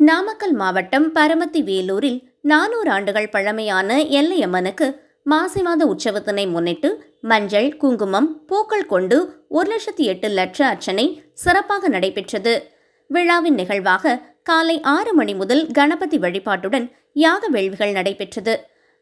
நாமக்கல் மாவட்டம் பரமத்தி வேலூரில் நானூறு ஆண்டுகள் பழமையான எல்லையம்மனுக்கு மாசி மாத உற்சவத்தினை முன்னிட்டு மஞ்சள் குங்குமம் பூக்கள் கொண்டு ஒரு லட்சத்தி எட்டு லட்ச அர்ச்சனை சிறப்பாக நடைபெற்றது. விழாவின் நிகழ்வாக காலை ஆறு மணி முதல் கணபதி வழிபாட்டுடன் யாக வேள்விகள் நடைபெற்றது.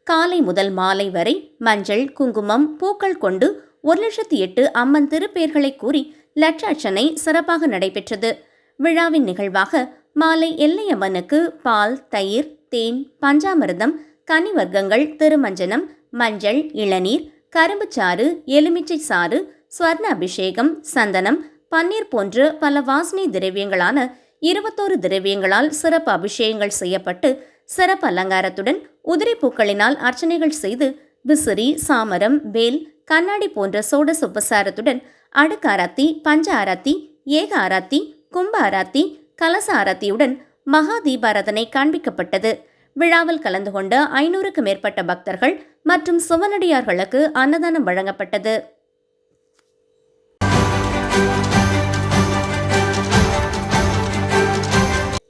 காலை முதல் மாலை வரை மஞ்சள் குங்குமம் பூக்கள் கொண்டு ஒரு லட்சத்தி எட்டு அம்மன் திருப்பெயர்களை கூறி லட்ச அர்ச்சனை சிறப்பாக நடைபெற்றது. விழாவின் நிகழ்வாக மாலை எல்லையம்மனுக்கு பால் தயிர் தேன் பஞ்சாமிர்தம் கனிவர்க்கங்கள் திருமஞ்சனம் மஞ்சள் இளநீர் கரும்புச்சாறு எலுமிச்சை சாறு ஸ்வர்ண அபிஷேகம் சந்தனம் பன்னீர் போன்ற பல வாசனை திரவியங்களான இருபத்தோரு திரவியங்களால் சிறப்பு அபிஷேகங்கள் செய்யப்பட்டு சிறப்பு அலங்காரத்துடன் உதிரி பூக்களினால் அர்ச்சனைகள் செய்து விசிறி சாமரம் வேல் கண்ணாடி போன்ற சோட சுப்பசாரத்துடன் அடுக்கு ஆராத்தி பஞ்ச ஆராத்தி ஏக ஆராத்தி கும்ப ஆராத்தி கலச ஆரத்தியுடன் மகா தீபாராதனை காண்பிக்கப்பட்டது. விழாவில் கலந்து கொண்ட ஐநூறுக்கு மேற்பட்ட பக்தர்கள் மற்றும் சுவனடியார்களுக்கு அன்னதானம் வழங்கப்பட்டது.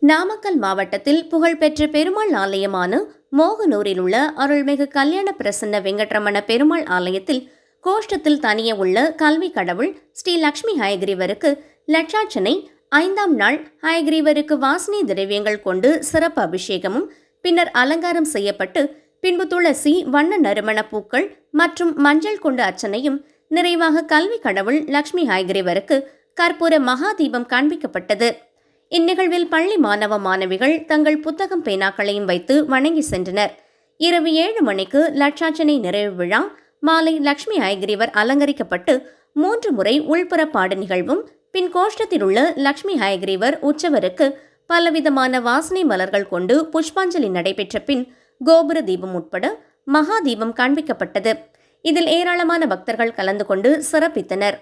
நாமக்கல் மாவட்டத்தில் புகழ்பெற்ற பெருமாள் ஆலயமான மோகனூரில் உள்ள அருள்மிகு கல்யாண பிரசன்ன வெங்கட்ரமண பெருமாள் ஆலயத்தில் கோஷ்டத்தில் தனியே உள்ள கல்வி கடவுள் ஸ்ரீ லக்ஷ்மி ஹயகிரிவருக்கு லட்சாட்சனை ஐந்தாம் நாள் ஹயக்ரீவருக்கு வாசனை திரவியங்கள் கொண்டு சிறப்பு அபிஷேகமும் பின்னர் அலங்காரம் செய்யப்பட்டு பின்பு துளசி வண்ண நறுமண பூக்கள் மற்றும் மஞ்சள் கொண்டு அர்ச்சனையும் நிறைவாக கல்வி கடவுள் லக்ஷ்மி ஹயக்ரீவருக்கு கற்பூர மகா தீபம் காண்பிக்கப்பட்டது. இந்நிகழ்வில் பள்ளி மாணவ மாணவிகள் தங்கள் புத்தகம் பேனாக்களையும் வைத்து வணங்கி சென்றனர். இரவு ஏழு மணிக்கு லட்சாட்சனை நிறைவு விழா மாலை லக்ஷ்மி ஹயக்ரீவர் அலங்கரிக்கப்பட்டு மூன்று முறை உள்புற பாட நிகழ்வும் பின் கோஷ்டத்தில் உள்ள லக்ஷ்மி ஹயக்ரீவர் உற்சவருக்கு பலவிதமான வாசனை மலர்கள் கொண்டு புஷ்பாஞ்சலி நடைபெற்ற பின் கோபுர தீபம் உட்பட மகா தீபம் காண்பிக்கப்பட்டது. இதில் ஏராளமான பக்தர்கள் கலந்து கொண்டு சிறப்பித்தனர்.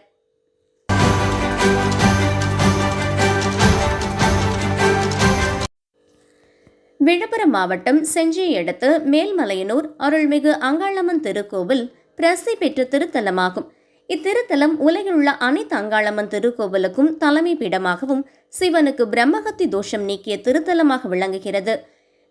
விழுப்புரம் மாவட்டம் செஞ்சியை அடுத்து மேல்மலையனூர் அருள்மிகு அங்காளம்மன் திருக்கோவில் பிரசித்தி பெற்ற திருத்தலமாகும். இத்திருத்தலம் உலகிலுள்ள அனைத்து அங்காளம்மன் திருக்கோவிலுக்கும் தலைமை பீடமாகவும் சிவனுக்கு பிரம்மகத்தி தோஷம் நீக்கிய திருத்தலமாக விளங்குகிறது.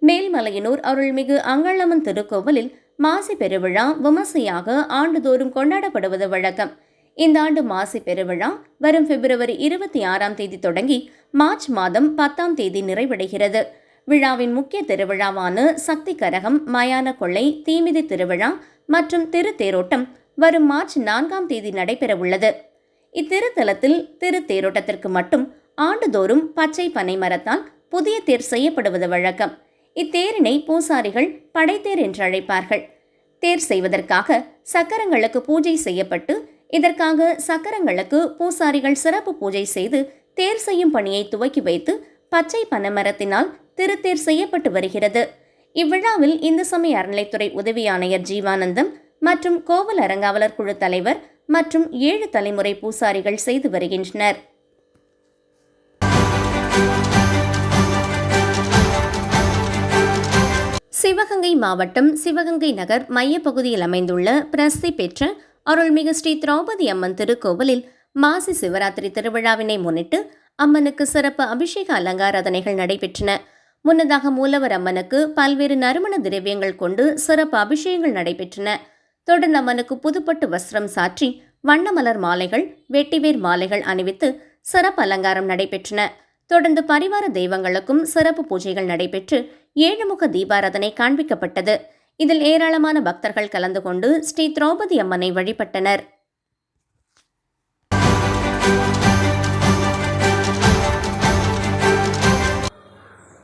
மேல்மலையனூர் அருள்மிகு அங்காளம்மன் திருக்கோவிலில் மாசி பெருவிழா விமர்சையாக ஆண்டுதோறும் கொண்டாடப்படுவது வழக்கம். இந்த ஆண்டு மாசி பெருவிழா வரும் பிப்ரவரி இருபத்தி ஆறாம் தேதி தொடங்கி மார்ச் மாதம் பத்தாம் தேதி நிறைவடைகிறது. விழாவின் முக்கிய திருவிழாவான சக்தி கரகம் மயான கொள்ளை தீமிதி திருவிழா மற்றும் திருத்தேரோட்டம் வரும் மார்ச் நான்காம் தேதி நடைபெறவுள்ளது. இத்திருத்தலத்தில் திருத்தேரோட்டத்திற்கு மட்டும் ஆண்டுதோறும் பச்சை பனை மரத்தால் புதிய தேர் செய்யப்படுவது வழக்கம். இத்தேரினை பூசாரிகள் படைத்தேர் என்று அழைப்பார்கள். தேர் செய்வதற்காக சக்கரங்களுக்கு பூஜை செய்யப்பட்டு இதற்காக சக்கரங்களுக்கு பூசாரிகள் சிறப்பு பூஜை செய்து தேர் செய்யும் பணியை துவக்கி வைத்து பச்சை பனைமரத்தினால் திருத்தேர் செய்யப்பட்டு வருகிறது. இவ்விழாவில் இந்து சமய அறநிலைத்துறை உதவி ஆணையர் ஜீவானந்தம் மற்றும் கோவில் அறங்காவலர் குழு தலைவர் மற்றும் ஏழு தலைமுறை பூசாரிகள் செய்து வருகின்றனர். சிவகங்கை மாவட்டம் சிவகங்கை நகர் மையப்பகுதியில் அமைந்துள்ள பிரசித்தி பெற்ற அருள்மிகு ஸ்ரீ திரௌபதி அம்மன் திருக்கோவிலில் மாசி சிவராத்திரி திருவிழாவினை முன்னிட்டு அம்மனுக்கு சிறப்பு அபிஷேக அலங்காராதனைகள் நடைபெற்றன. முன்னதாக மூலவர் அம்மனுக்கு பல்வேறு நறுமண திரவியங்கள் கொண்டு சிறப்பு அபிஷேகங்கள் நடைபெற்றன. தொடர்ந்து அம்மனுக்கு புதுப்பட்டு வஸ்திரம் சாற்றி வண்ணமலர் மாலைகள் வெட்டிவேர் மாலைகள் அணிவித்து சிறப்பு அலங்காரம் நடைபெற்றன. தொடர்ந்து பரிவார தெய்வங்களுக்கும் சிறப்பு பூஜைகள் நடைபெற்று ஏழுமுக தீபாராதனை காண்பிக்கப்பட்டது. இதில் ஏராளமான பக்தர்கள் கலந்து கொண்டு ஸ்ரீ திரௌபதி அம்மனை வழிபட்டனர்.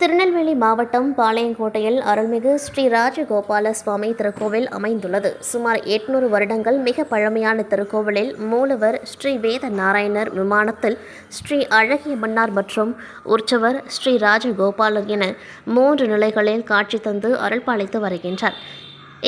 திருநெல்வேலி மாவட்டம் பாளையங்கோட்டையில் அருள்மிகு ஸ்ரீ ராஜகோபால சுவாமி திருக்கோவில் அமைந்துள்ளது. சுமார் எட்நூறு வருடங்கள் மிக பழமையான திருக்கோவிலில் மூலவர் ஸ்ரீ வேத நாராயணர் விமானத்தில் ஸ்ரீ அழகிய மன்னார் மற்றும் உற்சவர் ஸ்ரீ ராஜகோபாலர் என மூன்று நிலைகளில் காட்சி தந்து அருள்பாலித்து வருகின்றார்.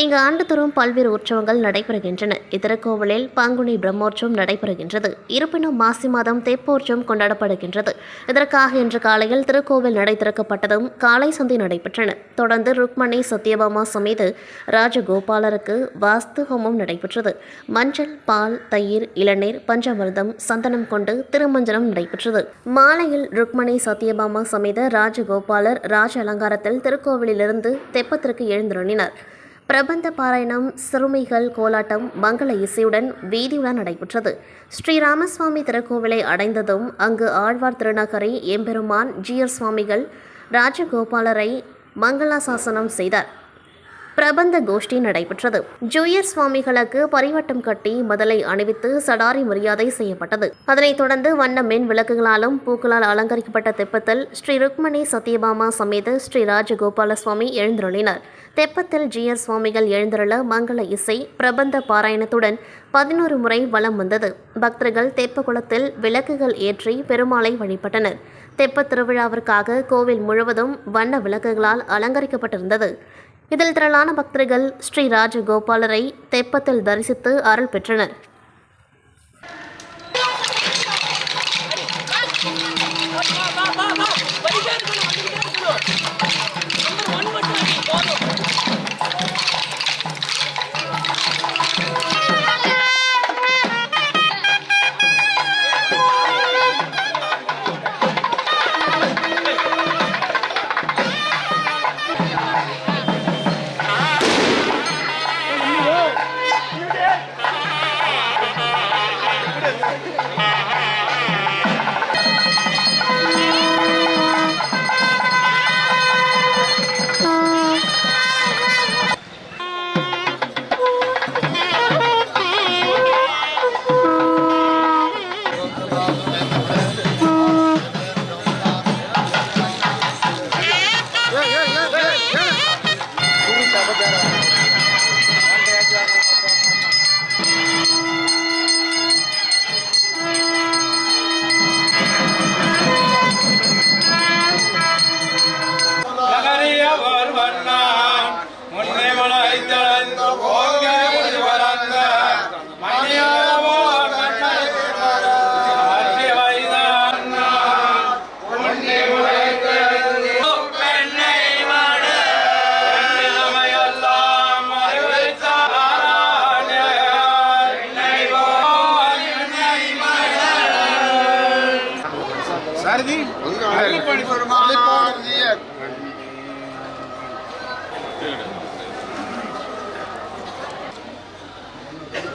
இங்கு ஆண்டுதோறும் பல்வேறு உற்சவங்கள் நடைபெறுகின்றன. இத்திருக்கோவிலில் பங்குனி பிரம்மோற்சவம் நடைபெறுகின்றது. இருப்பினும் மாசி மாதம் தெப்போற்சவம் கொண்டாடப்படுகின்றது. இதற்காக இன்று காலையில் திருக்கோவில் நடை திறக்கப்பட்டதும் காலை சந்தை நடைபெற்றன. தொடர்ந்து ருக்மணி சத்யபாமா சமேத ராஜகோபாலருக்கு வாஸ்து ஹோமம் நடைபெற்றது. மஞ்சள் பால் தயிர் இளநீர் பஞ்சமிர்தம் சந்தனம் கொண்டு திருமஞ்சனம் நடைபெற்றது. மாலையில் ருக்மணி சத்யபாமா சமேத ராஜகோபாலர் ராஜ அலங்காரத்தில் திருக்கோவிலிலிருந்து தெப்பத்திற்கு எழுந்தருளினர். பிரபந்த பாராயணம் சிறுமிகள் கோலாட்டம் மங்கள இசையுடன் வீதியுலா நடைபெற்றது. ஸ்ரீராமசுவாமி திருக்கோவிலை அடைந்ததும் அங்கு ஆழ்வார் திருநகரை எம்பெருமான் ஜியர் சுவாமிகள் ராஜகோபாலரை மங்களாசாசனம் செய்தார். பிரபந்த கோஷ்டி நடைபெற்றது. ஜூயர் சுவாமிகளுக்கு பரிவட்டம் கட்டி முதலை அணிவித்து சடாரி மரியாதை செய்யப்பட்டது. அதனைத் தொடர்ந்து வண்ண மின் விளக்குகளாலும் பூக்களால் அலங்கரிக்கப்பட்ட தெப்பத்தில் ஸ்ரீ ருக்மணி சத்யபாமா சமேத ஸ்ரீ ராஜகோபால சுவாமி எழுந்தருளினார். தெப்பத்தில் ஜியர் சுவாமிகள் எழுந்தருள மங்கள இசை பிரபந்த பாராயணத்துடன் பதினோரு முறை வலம் வந்தது. பக்தர்கள் தெப்ப குளத்தில் விளக்குகள் ஏற்றி பெருமாளை வழிபட்டனர். தெப்பத் திருவிழாவிற்காக கோவில் முழுவதும் வண்ண விளக்குகளால் அலங்கரிக்கப்பட்டிருந்தது. இதில் திரளான பக்தர்கள் ஸ்ரீ ராஜகோபாலரை தெப்பத்தில் தரிசித்து அருள் பெற்றனர்.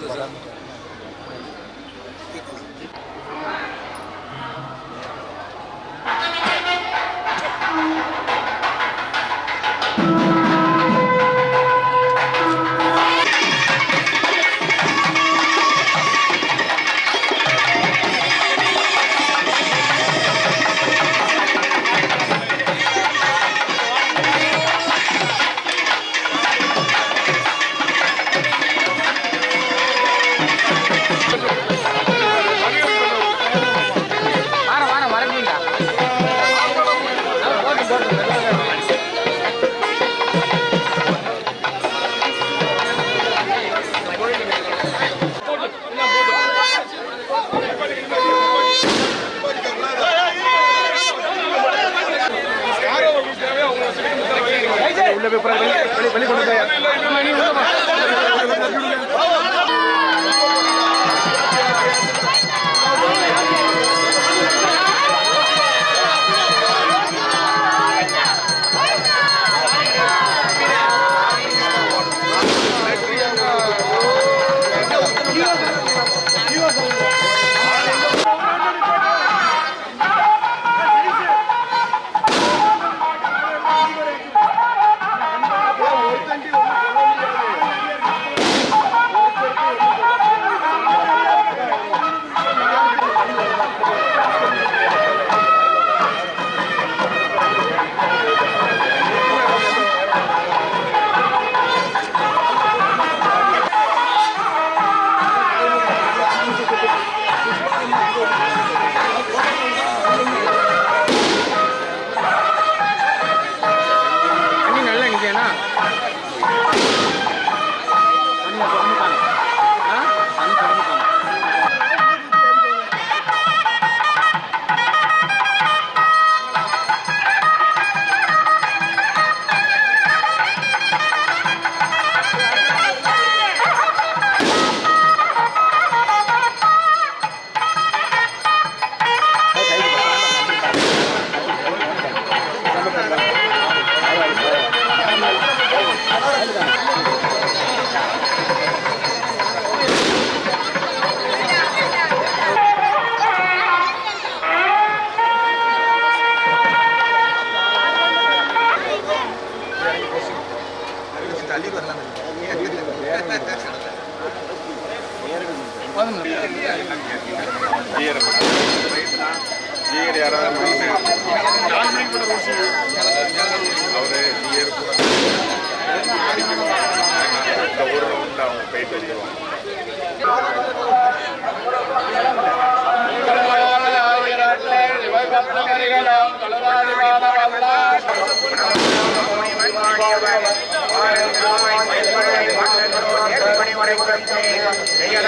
parámetros.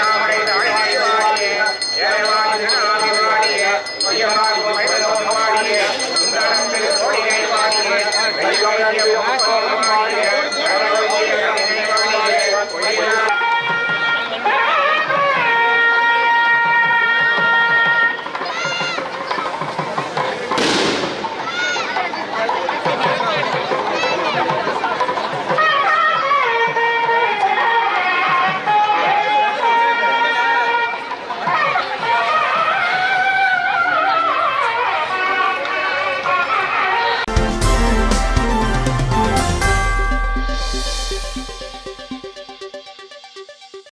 ரவுண்ட் அவங்க